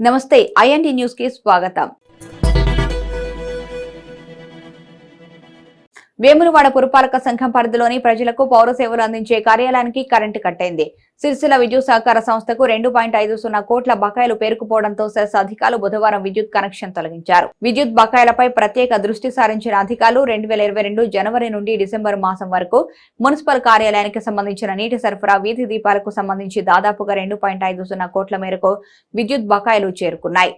నమస్తే INT news కి స్వాగతం వేములవాడ పురపాలక సంఘం పరిధిలోని ప్రజలకు పౌర సేవలు అందించే కార్యాలయానికి కరెంటు కట్టయింది సిరిసిల్ల విద్యుత్ సహకార సంస్థకు రెండు పాయింట్ ఐదు సున్నా కోట్ల బకాయిలు పేరుకుపోవడంతో సెస్ అధికారులు బుధవారం విద్యుత్ కనెక్షన్ తొలగించారు. విద్యుత్ బకాయిలపై ప్రత్యేక దృష్టి సారించిన అధికారులు రెండు వేల ఇరవై రెండు జనవరి నుండి డిసెంబర్ మాసం వరకు మున్సిపల్ కార్యాలయానికి సంబంధించిన నీటి సరఫరా వీధి దీపాలకు సంబంధించి దాదాపుగా రెండు పాయింట్ ఐదు సున్నా కోట్ల మేరకు విద్యుత్ బకాయిలు చేరుకున్నాయి.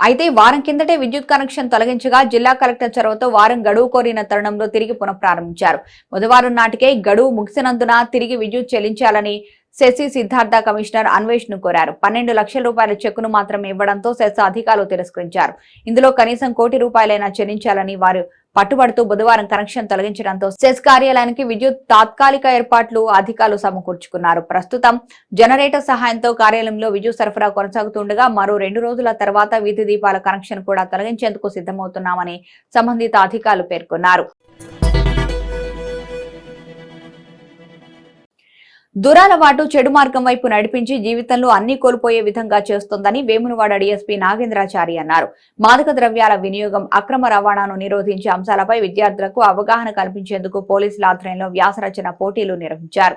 అయితే వారం కిందటే విద్యుత్ కనెక్షన్ తొలగించగా జిల్లా కలెక్టర్ చొరవతో వారం గడువు కోరిన తరుణంలో తిరిగి పునఃప్రారంభించారు. బుధవారం నాటికే గడువు ముగిసినందున తిరిగి విద్యుత్ చెల్లించాలని శశి సిద్ధార్థ కమిషనర్ అన్వేష్ను కోరారు. పన్నెండు లక్షల రూపాయల చెక్కును మాత్రం ఇవ్వడంతో సెస్ అధికారులు తిరస్కరించారు. ఇందులో కనీసం కోటి రూపాయలైనా చెల్లించాలని వారు పట్టుబడుతూ బుధవారం కనెక్షన్ తొలగించడంతో సెస్ కార్యాలయానికి విద్యుత్ తాత్కాలిక ఏర్పాట్లు అధికారులు సమకూర్చుకున్నారు. ప్రస్తుతం జనరేటర్ సహాయంతో కార్యాలయంలో విద్యుత్ సరఫరా కొనసాగుతుండగా మరో రెండు రోజుల తర్వాత వీధి దీపాల కనెక్షన్ కూడా తొలగించేందుకు సిద్ధమవుతున్నామని సంబంధిత అధికారులు పేర్కొన్నారు. దురాలవాటు చెడు మార్గం వైపు నడిపించి జీవితంలో అన్ని కోల్పోయే విధంగా చేస్తోందని వేములవాడ డీఎస్పీ నాగేంద్రాచారి అన్నారు. మాదక ద్రవ్యాల వినియోగం అక్రమ రవాణాను నిరోధించే అంశాలపై విద్యార్థులకు అవగాహన కల్పించేందుకు పోలీసుల ఆధ్వర్యంలో వ్యాసరచన పోటీలు నిర్వహించారు.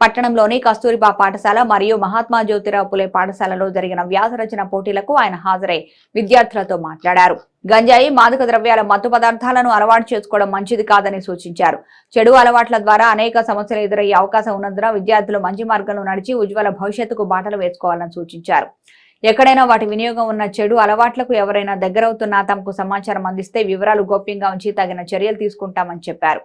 పట్టణంలోని కస్తూరిబా పాఠశాల మరియు మహాత్మా జ్యోతిరావు పులే పాఠశాలలో జరిగిన వ్యాసరచన పోటీలకు ఆయన హాజరై విద్యార్థులతో మాట్లాడారు. గంజాయి మాదక ద్రవ్యాల మత్తు పదార్థాలను అలవాటు చేసుకోవడం మంచిది కాదని సూచించారు. చెడు అలవాట్ల ద్వారా అనేక సమస్యలు ఎదురయ్యే అవకాశం ఉన్నందున విద్యార్థులు మంచి మార్గంలో నడిచి ఉజ్వల భవిష్యత్తుకు బాటలు వేసుకోవాలని సూచించారు. ఎక్కడైనా వాటి వినియోగం ఉన్న చెడు అలవాట్లకు ఎవరైనా దగ్గరవుతున్నా తమకు సమాచారం అందిస్తే వివరాలు గోప్యంగా ఉంచి తగిన చర్యలు తీసుకుంటామని చెప్పారు.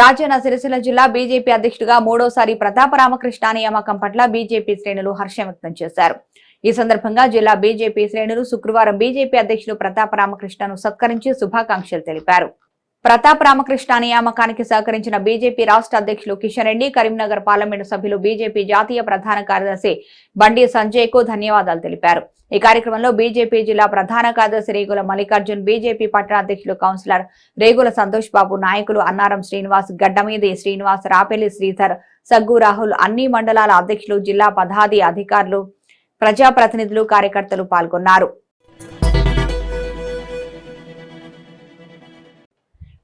రాజన్న సిరిసిల్ల జిల్లా బీజేపీ అధ్యక్షుడిగా మూడోసారి ప్రతాప రామకృష్ణ నియామకం పట్ల బీజేపీ శ్రేణులు హర్షం వ్యక్తం చేశారు. ఈ సందర్భంగా జిల్లా బీజేపీ శ్రేణులు శుక్రవారం బీజేపీ అధ్యక్షులు ప్రతాప రామకృష్ణను సత్కరించి శుభాకాంక్షలు తెలిపారు. ప్రతాప్ రామకృష్ణ నియామకానికి సహకరించిన బీజేపీ రాష్ట్ర అధ్యక్షులు కిషన్ రెడ్డి కరీంనగర్ పార్లమెంటు సభ్యులు బీజేపీ జాతీయ ప్రధాన కార్యదర్శి బండి సంజయ్కు ధన్యవాదాలు తెలిపారు. ఈ కార్యక్రమంలో బీజేపీ జిల్లా ప్రధాన కార్యదర్శి రేగుల మల్లికార్జున్ బీజేపీ పట్టణ అధ్యక్షులు కౌన్సిలర్ రేగుల సంతోష్ బాబు నాయకులు అన్నారం శ్రీనివాస్ గడ్డమీది శ్రీనివాస్ రాపెల్లి శ్రీధర్ సగ్గు రాహుల్ అన్ని మండలాల అధ్యక్షులు జిల్లా పదాది అధికారులు ప్రజాప్రతినిధులు కార్యకర్తలు పాల్గొన్నారు.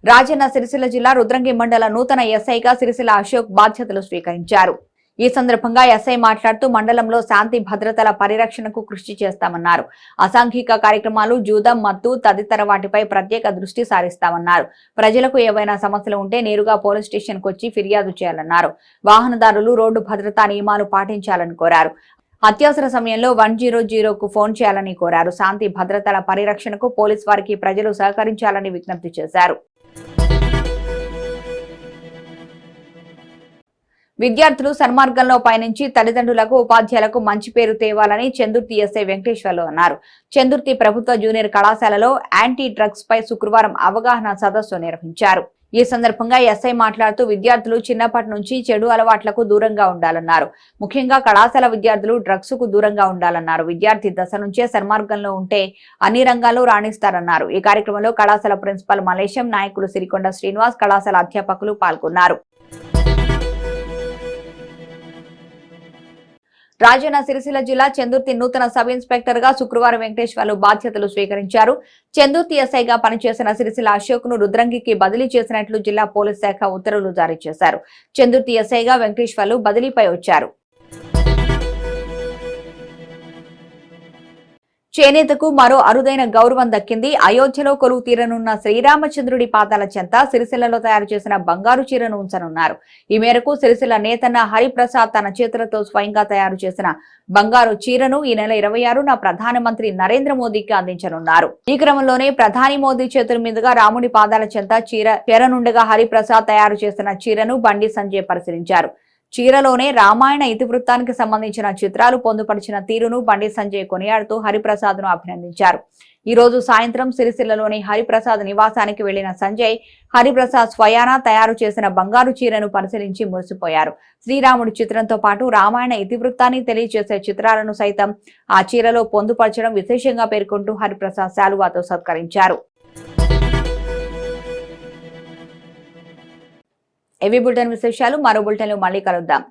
రాజన్న సిరిసిల్ల జిల్లా రుద్రంగి మండల నూతన ఎస్ఐగా సిరిసిల్ల అశోక్ బాధ్యతలు స్వీకరించారు. ఈ సందర్భంగా ఎస్ఐ మాట్లాడుతూ మండలంలో శాంతి భద్రతల పరిరక్షణకు కృషి చేస్తామన్నారు. అసాంఘిక కార్యక్రమాలు జూదం మత్తు తదితర వాటిపై ప్రత్యేక దృష్టి సారిస్తామన్నారు. ప్రజలకు ఏవైనా సమస్యలు ఉంటే నేరుగా పోలీస్ స్టేషన్ వచ్చి ఫిర్యాదు చేయాలన్నారు. వాహనదారులు రోడ్డు భద్రతా నియమాలు పాటించాలని కోరారు. అత్యవసర సమయంలో వన్ జీరో జీరోకు ఫోన్ చేయాలని కోరారు. శాంతి భద్రతల పరిరక్షణకు పోలీస్ వారికి ప్రజలు సహకరించాలని విజ్ఞప్తి చేశారు. విద్యార్థులు సన్మార్గంలో పయనించి తల్లిదండ్రులకు ఉపాధ్యాయులకు మంచి పేరు తేవాలని చందుర్తి ఎస్ఐ వెంకటేశ్వర్లు అన్నారు. చందుర్తి ప్రభుత్వ జూనియర్ కళాశాలలో యాంటీ డ్రగ్స్ పై శుక్రవారం అవగాహన సదస్సు నిర్వహించారు. ఈ సందర్భంగా ఎస్ఐ మాట్లాడుతూ విద్యార్థులు చిన్నప్పటి నుంచి చెడు అలవాట్లకు దూరంగా ఉండాలన్నారు. ముఖ్యంగా కళాశాల విద్యార్థులు డ్రగ్స్కు దూరంగా ఉండాలన్నారు. విద్యార్థి దశ నుంచే సన్మార్గంలో ఉంటే అన్ని రంగాల్లో రాణిస్తారన్నారు. ఈ కార్యక్రమంలో కళాశాల ప్రిన్సిపల్ మలేశం నాయకులు సిరికొండ శ్రీనివాస్ కళాశాల అధ్యాపకులు పాల్గొన్నారు. రాజన్న సిరిసిల్ల జిల్లా చందుర్తి నూతన సబ్ ఇన్స్పెక్టర్గా శుక్రవారం వెంకటేశ్వర్లు బాధ్యతలు స్వీకరించారు. చందుర్తి ఎస్ఐగా పనిచేసిన సిరిసిల్ల అశోక్ను రుద్రంగికి బదిలీ చేసినట్లు జిల్లా పోలీస్ శాఖ ఉత్తర్వులు జారీ చేశారు. చందుర్తి ఎస్ఐగా వెంకటేశ్వర్లు బదిలీపై వచ్చారు. చేనేతకు మరో అరుదైన గౌరవం దక్కింది. అయోధ్యలో కొలువు తీరనున్న శ్రీరామచంద్రుడి పాదాల చెంత సిరిసిల్లలో తయారు చేసిన బంగారు చీరను ఉంచనున్నారు. ఈ మేరకు సిరిసిల్ల నేతన్న హరిప్రసాద్ తన చేతులతో స్వయంగా తయారు చేసిన బంగారు చీరను ఈ నెల ఇరవై ఆరున ప్రధానమంత్రి నరేంద్ర మోదీకి అందించనున్నారు. ఈ క్రమంలోనే ప్రధాని మోదీ చేతుల మీదుగా రాముడి పాదాల చెంత చీర చేరనుండగా హరిప్రసాద్ తయారు చేసిన చీరను బండి సంజయ్ పరిశీలించారు. చీరలోనే రామాయణ ఇతివృత్తానికి సంబంధించిన చిత్రాలు పొందుపరిచిన తీరును బండి సంజయ్ కొనియాడుతూ హరిప్రసాద్ను అభినందించారు. ఈ రోజు సాయంత్రం సిరిసిల్లలోని హరిప్రసాద్ నివాసానికి వెళ్ళిన సంజయ్ హరిప్రసాద్ స్వయానా తయారు చేసిన బంగారు చీరను పరిశీలించి మురిసిపోయారు. శ్రీరాముడి చిత్రంతో పాటు రామాయణ ఇతివృత్తాన్ని తెలియజేసే చిత్రాలను సైతం ఆ చీరలో పొందుపరచడం విశేషంగా పేర్కొంటూ హరిప్రసాద్ శాలువాతో సత్కరించారు. ఎవీ బులెటిన్ విశేషాలు మరో బులెటిన్లో మళ్ళీ కలుద్దాం.